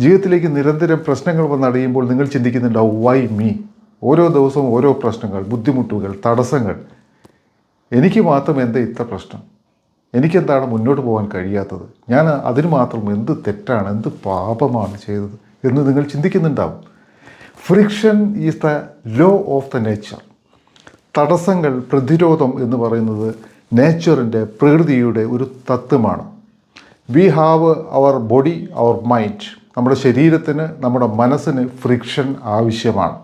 ജീവിതത്തിലേക്ക് നിരന്തരം പ്രശ്നങ്ങൾ വന്നടയുമ്പോൾ നിങ്ങൾ ചിന്തിക്കുന്നുണ്ടാവും വൈ മീ ഓരോ ദിവസവും ഓരോ പ്രശ്നങ്ങൾ ബുദ്ധിമുട്ടുകൾ തടസ്സങ്ങൾ. എനിക്ക് മാത്രം എന്താ ഇത്ര പ്രശ്നം? എനിക്കെന്താണ് മുന്നോട്ട് പോകാൻ കഴിയാത്തത്? ഞാൻ അതിന് മാത്രം എന്ത് തെറ്റാണ് എന്ത് പാപമാണ് ചെയ്തത് എന്ന് നിങ്ങൾ ചിന്തിക്കുന്നുണ്ടാവും. Friction is the law of the nature തടസ്സങ്ങൾ പ്രതിരോധം എന്ന് പറയുന്നത് നേച്ചറിന്റെ പ്രകൃതിയുടെ ഒരു തത്വമാണ്. We have our body our mind നമ്മുടെ ശരീരത്തിന് നമ്മുടെ മനസ്സിന് ഫ്രിക്ഷൻ ആവശ്യമാണ്.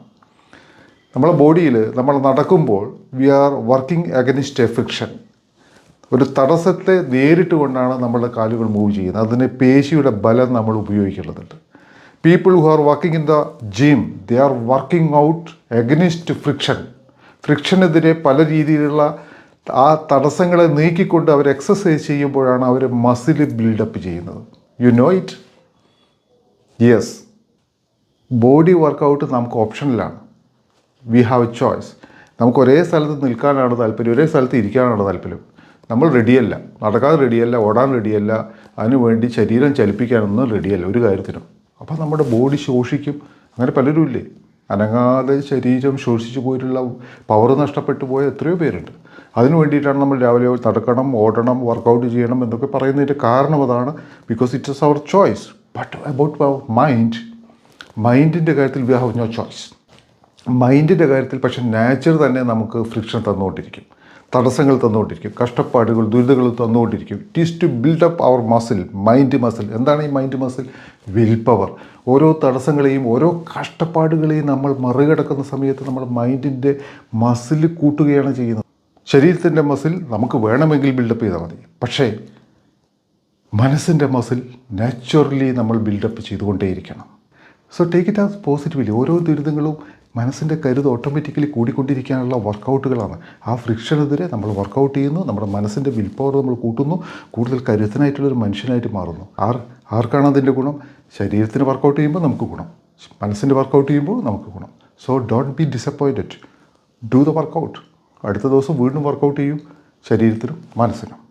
നമ്മുടെ ബോഡിയിൽ നമ്മൾ നടക്കുമ്പോൾ we are working against a friction ഒരു തടസ്സത്തെ നേരിട്ട് കൊണ്ടാണ് നമ്മുടെ കാലുകൾ മൂവ് ചെയ്യുന്നത്. അതിന് പേശിയുടെ ബലം നമ്മൾ ഉപയോഗിക്കേണ്ടതുണ്ട്. People who are working in the gym they are working out against friction ഫ്രിക്ഷനെതിരെ പല രീതിയിലുള്ള ആ തടസ്സങ്ങളെ നീക്കിക്കൊണ്ട് അവർ എക്സസൈസ് ചെയ്യുമ്പോഴാണ് അവർ മസിൽ ബിൽഡപ്പ് ചെയ്യുന്നത്. You know it yes body workout നമുക്ക് ഓപ്ഷനിലാണ് വി ഹാവ് എ ചോയ്സ് നമുക്ക് ഒരേ സ്ഥലത്ത് നിൽക്കാനാണ് താല്പര്യം ഒരേ സ്ഥലത്ത് ഇരിക്കാനാണ് താല്പര്യം. നമ്മൾ റെഡിയല്ല നടക്കാൻ റെഡിയല്ല ഓടാൻ റെഡിയല്ല അതിനുവേണ്ടി ശരീരം ചലിപ്പിക്കാനൊന്നും റെഡിയല്ല ഒരു കാര്യത്തിനും. അപ്പോൾ നമ്മുടെ ബോഡി ശോഷിക്കും. അങ്ങനെ പലരും ഇല്ലേ? അനങ്ങാതെ ശരീരം ശോഷിച്ചു പോയിട്ടുള്ള പവർ നഷ്ടപ്പെട്ടു പോയ എത്രയോ പേരുണ്ട്. അതിനു വേണ്ടിയിട്ടാണ് നമ്മൾ രാവിലെ നടക്കണം ഓടണം വർക്കൗട്ട് ചെയ്യണം എന്നൊക്കെ പറയുന്നതിന്റെ കാരണം അതാണ് because it's our choice but about our mind മൈൻഡിന്റെ കാര്യത്തിൽ വി ഹാവ് നോ ചോയ്സ് മൈൻഡിന്റെ കാര്യത്തിൽ പക്ഷെ നാച്ചർ തന്നെ നമുക്ക് ഫ്രിക്ഷൻ തന്നുകൊണ്ടിരിക്കും. തടസ്സങ്ങൾ തന്നുകൊണ്ടിരിക്കും. കഷ്ടപ്പാടുകൾ ദുരിതങ്ങൾ തന്നുകൊണ്ടിരിക്കും. It is to build up our muscle mind muscle എന്താണ് ഈ മൈൻഡ് മസിൽ വിൽ പവർ ഓരോ തടസ്സങ്ങളെയും ഓരോ കഷ്ടപ്പാടുകളെയും നമ്മൾ മറികടക്കുന്ന സമയത്ത് നമ്മൾ മൈൻഡിന്റെ മസിൽ കൂട്ടുകയാണ് ചെയ്യുന്നത്. ശരീരത്തിന്റെ മസിൽ നമുക്ക് വേണമെങ്കിൽ ബിൽഡപ്പ് ചെയ്താൽ മതി. പക്ഷേ മനസ്സിന്റെ മസിൽ നാച്ചുറലി നമ്മൾ build up ചെയ്തുകൊണ്ടേയിരിക്കണം. So take it as positively ഓരോ ദുരിതങ്ങളും മനസ്സിന്റെ കരുത് ഓട്ടോമാറ്റിക്കലി കൂടിക്കൊണ്ടിരിക്കാനുള്ള വർക്കൗട്ടുകളാണ് ആ ഫ്രിക്ഷനെതിരെ നമ്മൾ വർക്കൗട്ട് ചെയ്യുന്നു നമ്മുടെ മനസ്സിന്റെ വിൽ പവർ നമ്മൾ കൂട്ടുന്നു കൂടുതൽ കരുത്തനായിട്ടുള്ളൊരു മനുഷ്യനായിട്ട് മാറുന്നു. ആർ ആർക്കാണ് അതിന്റെ ഗുണം? ശരീരത്തിന് വർക്കൗട്ട് ചെയ്യുമ്പോൾ നമുക്ക് ഗുണം. മനസ്സിന്റെ വർക്കൗട്ട് ചെയ്യുമ്പോൾ നമുക്ക് ഗുണം. So don't be disappointed do the workout അടുത്ത ദിവസം വീണ്ടും വർക്കൗട്ട് ചെയ്യും. ശരീരത്തിനും മനസ്സിനും.